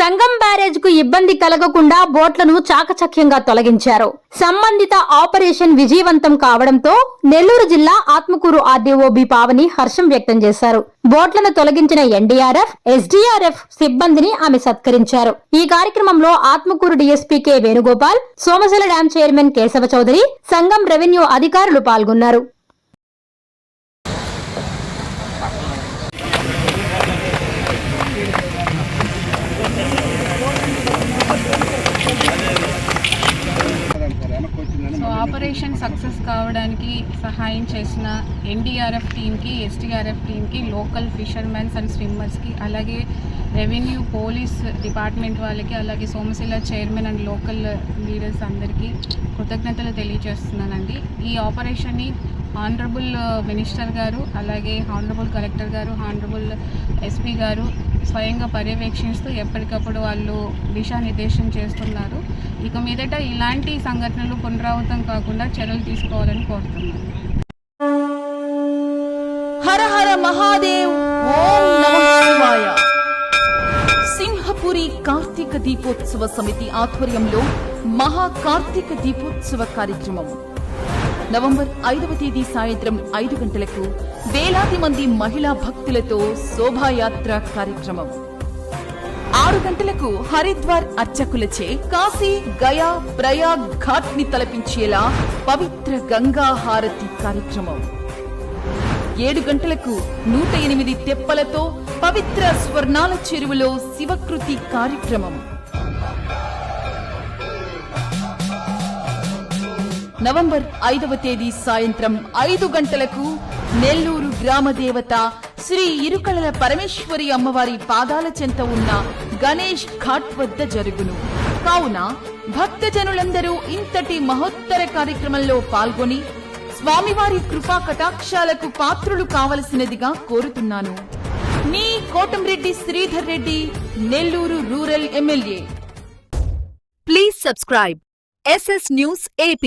సంగం బ్యారేజ్కు ఇబ్బంది కలగకుండా బోట్లను చాకచక్యంగా తొలగించారు. సంబంధిత ఆపరేషన్ విజయవంతం కావడంతో నెల్లూరు జిల్లా ఆత్మకూరు ఆర్డీఓ బి పావని హర్షం వ్యక్తం చేశారు. బోట్లను తొలగించిన ఎన్డీఆర్ఎఫ్ ఎస్డీఆర్ఎఫ్ సిబ్బందిని ఆమె సత్కరించారు. ఈ కార్యక్రమంలో Atmakur DSP K Venugopal Somasila dam chairman Keshava Chowdary సంఘం రెవెన్యూ అధికారులు పాల్గొన్నారు. సో ఆపరేషన్ సక్సెస్ కావడానికి సహాయం చేసిన ఎన్డీఆర్ఎఫ్ టీమ్కి ఎస్టీఆర్ఎఫ్ టీమ్కి లోకల్ ఫిషర్మెన్స్ అండ్ స్విమ్మర్స్కి అలాగే రెవెన్యూ పోలీస్ డిపార్ట్మెంట్ వాళ్ళకి అలాగే Somasila chairman and local leaders అందరికీ కృతజ్ఞతలు తెలియజేస్తున్నానండి. ఈ ఆపరేషన్ని హానరబుల్ మినిస్టర్ గారు అలాగే హానరబుల్ కలెక్టర్ గారు హానరబుల్ ఎస్పీ గారు స్వయంగా పర్యవేక్షిస్తూ ఎప్పటికప్పుడు వాళ్ళు దిశానిర్దేశం చేస్తున్నారు. ఇక మీదట ఇలాంటి సంఘటనలు పునరావృతం కాకుండా చర్యలు తీసుకోవాలని కోరుతున్నాను హర హర మహాదేవ్ సింహపురి కార్తీక దీపోత్సవ సమితి ఆధ్వర్యంలో మహా కార్తీక దీపోత్సవ కార్యక్రమం. నవంబర్ ఐదవ తేదీ సాయంత్రం ఐదు గంటలకు వేలాది మంది మహిళా భక్తులతో శోభాయాత్ర కార్యక్రమం. ఆరు గంటలకు హరిద్వార్ అర్చకులచే కాశీ గయా ప్రయాగ్ ఘాట్ని తలపించేలా పవిత్ర గంగా హారతి కార్యక్రమం. ఏడు గంటలకు నూట ఎనిమిది తెప్పలతో పవిత్ర స్వర్ణాల చెరువులో శివకృతి కార్యక్రమం. నవంబర్ ఐదవ తేదీ సాయంత్రం ఐదు గంటలకు నెల్లూరు గ్రామదేవత శ్రీ ఇరుకళల పరమేశ్వరి అమ్మవారి పాదాల చెంత ఉన్న గణేష్ ఘాట్ వద్ద జరుగును. కావున భక్తజనులందరూ ఇంతటి మహోత్తర కార్యక్రమంలో పాల్గొని స్వామివారి కృపా కటాక్షాలకు పాత్రులు కావలసినదిగా కోరుతున్నాను. నీ Kotamreddy Sridhar Reddy Nellore rural MLA. Please subscribe SS News AP.